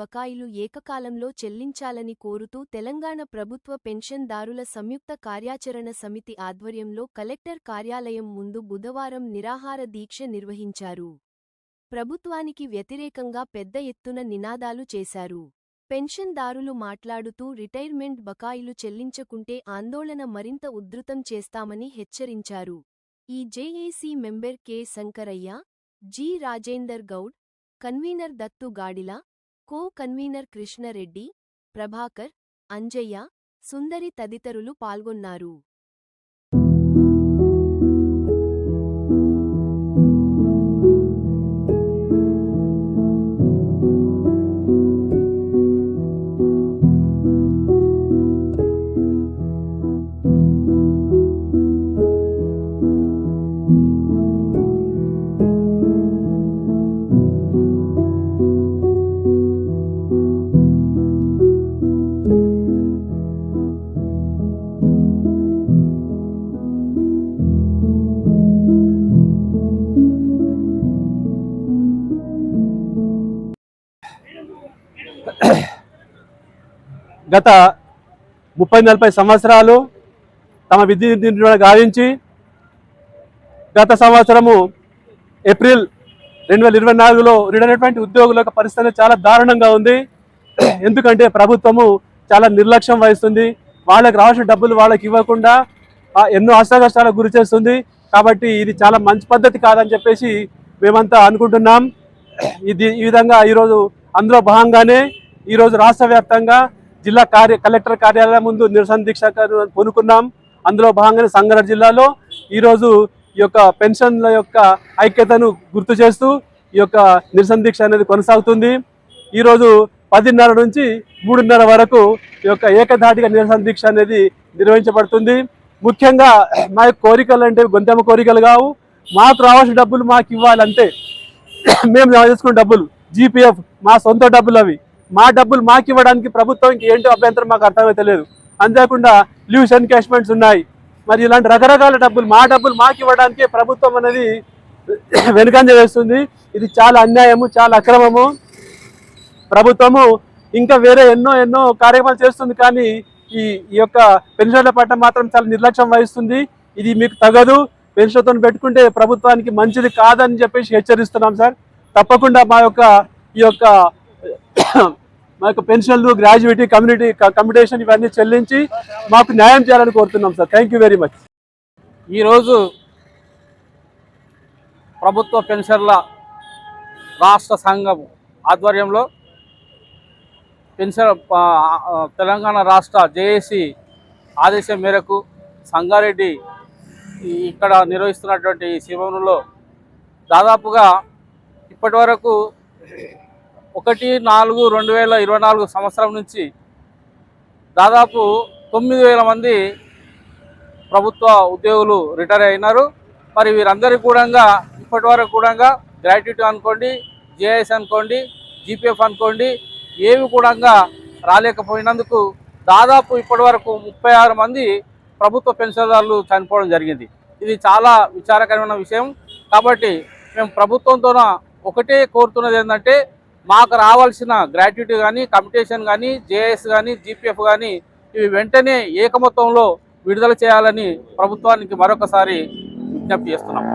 బకాయిలు ఏకకాలంలో చెల్లించాలని కోరుతూ తెలంగాణ ప్రభుత్వ పెన్షన్దారుల సంయుక్త కార్యాచరణ సమితి ఆధ్వర్యంలో కలెక్టర్ కార్యాలయం ముందు బుధవారం నిరాహార దీక్ష నిర్వహించారు. ప్రభుత్వానికి వ్యతిరేకంగా పెద్ద ఎత్తున నినాదాలు చేశారు. పెన్షన్దారులు మాట్లాడుతూ రిటైర్మెంట్ బకాయిలు చెల్లించకుంటే ఆందోళన మరింత ఉధృతం చేస్తామని హెచ్చరించారు. ఈ JAC member K Shankaraiah G Rajender Goud convener Dattu Gadila co convener Krishnareddy Prabhakar Anjaiah Sundari తదితరులు పాల్గొన్నారు. గత ముప్పై నలభై సంవత్సరాలు తమ విద్యుత్ గావించి గత సంవత్సరము ఏప్రిల్ రెండు వేల ఇరవై నాలుగులో రిటైర్మెంట్ ఉద్యోగుల యొక్క పరిస్థితి చాలా దారుణంగా ఉంది. ఎందుకంటే ప్రభుత్వము చాలా నిర్లక్ష్యం వహిస్తుంది. వాళ్ళకి రావాల్సిన డబ్బులు వాళ్ళకి ఇవ్వకుండా ఎన్నో అష్టకష్టాలకు గురి చేస్తుంది. కాబట్టి ఇది చాలా మంచి పద్ధతి కాదని చెప్పేసి మేమంతా అనుకుంటున్నాం. ఇది ఈ విధంగా ఈరోజు అందులో భాగంగానే ఈరోజు రాష్ట్ర వ్యాప్తంగా జిల్లా కార్య కలెక్టర్ కార్యాలయం ముందు నిరసన దీక్ష పూనుకున్నాం. అందులో భాగంగానే సంగారెడ్డి జిల్లాలో ఈరోజు ఈ యొక్క పెన్షన్ల యొక్క ఐక్యతను గుర్తు చేస్తూ ఈ యొక్క నిరసన దీక్ష అనేది కొనసాగుతుంది. ఈరోజు పదిన్నర నుంచి మూడున్నర వరకు ఈ యొక్క ఏకధాటిగా నిరసన దీక్ష అనేది నిర్వహించబడుతుంది. ముఖ్యంగా మా యొక్క కోరికలు అంటే గొంతెమ్మ కోరికలు కావు. మాకు రావాల్సిన డబ్బులు మాకు ఇవ్వాలంటే మేము జమ చేసుకున్న డబ్బులు జీపీఎఫ్ మా సొంత డబ్బులు అవి. మా డబ్బులు మాకు ఇవ్వడానికి ప్రభుత్వంకి ఏంటో అభ్యంతరం మాకు అర్థమైతే లేదు అంతేకాకుండా లీవ్స్ ఎన్కాష్మెంట్స్ ఉన్నాయి. మరి ఇలాంటి రకరకాల డబ్బులు మా డబ్బులు మాకు ఇవ్వడానికి ప్రభుత్వం అనేది వెనుకంజ వేస్తుంది. ఇది చాలా అన్యాయము చాలా అక్రమము. ప్రభుత్వము ఇంకా వేరే ఎన్నో ఎన్నో కార్యక్రమాలు చేస్తుంది కానీ ఈ ఈ యొక్క పెన్షన్ల పట్ల మాత్రం చాలా నిర్లక్ష్యం వహిస్తుంది. ఇది మీకు తగదు. పెన్షన్తో పెట్టుకుంటే ప్రభుత్వానికి మంచిది కాదని చెప్పేసి హెచ్చరిస్తున్నాం సార్. తప్పకుండా మా యొక్క ఈ యొక్క మా యొక్క పెన్షన్లు గ్రాడ్యుయేటీ కమ్యూనిటీ కమ్యూనిటేషన్ ఇవన్నీ చెల్లించి మాకు న్యాయం చేయాలని కోరుతున్నాం sir. Thank you very much ఈరోజు ప్రభుత్వ పెన్షన్ల రాష్ట్ర సంఘం ఆధ్వర్యంలో పెన్షన్ తెలంగాణ రాష్ట్ర జేఏసీ ఆదేశం మేరకు సంగారెడ్డి ఇక్కడ నిర్వహిస్తున్నటువంటి ఈ శివములో దాదాపుగా ఇప్పటి వరకు ఒకటి నాలుగు రెండు వేల ఇరవై నాలుగు సంవత్సరం నుంచి దాదాపు తొమ్మిది వేల మంది ప్రభుత్వ ఉద్యోగులు రిటైర్ అయినారు. మరి వీరందరికీ కూడా ఇప్పటి వరకు కూడా గ్రాట్యుటీ అనుకోండి జేఎస్ అనుకోండి జీపీఎఫ్ అనుకోండి ఏవి కూడా రాలేకపోయినందుకు దాదాపు ఇప్పటి వరకు ముప్పై ఆరు మంది ప్రభుత్వ పెన్షన్దారులు చనిపోవడం జరిగింది. ఇది చాలా విచారకరమైన విషయం. కాబట్టి మేము ప్రభుత్వంతో ఒకటే కోరుతున్నది ఏంటంటే మాకు రావాల్సిన గ్రాట్యుటీ కానీ కమిటేషన్ కానీ జేఎస్ కానీ జీపీఎఫ్ కానీ ఇవి వెంటనే ఏకమొత్తంలో విడుదల చేయాలని ప్రభుత్వానికి మరొకసారి విజ్ఞప్తి చేస్తున్నాం.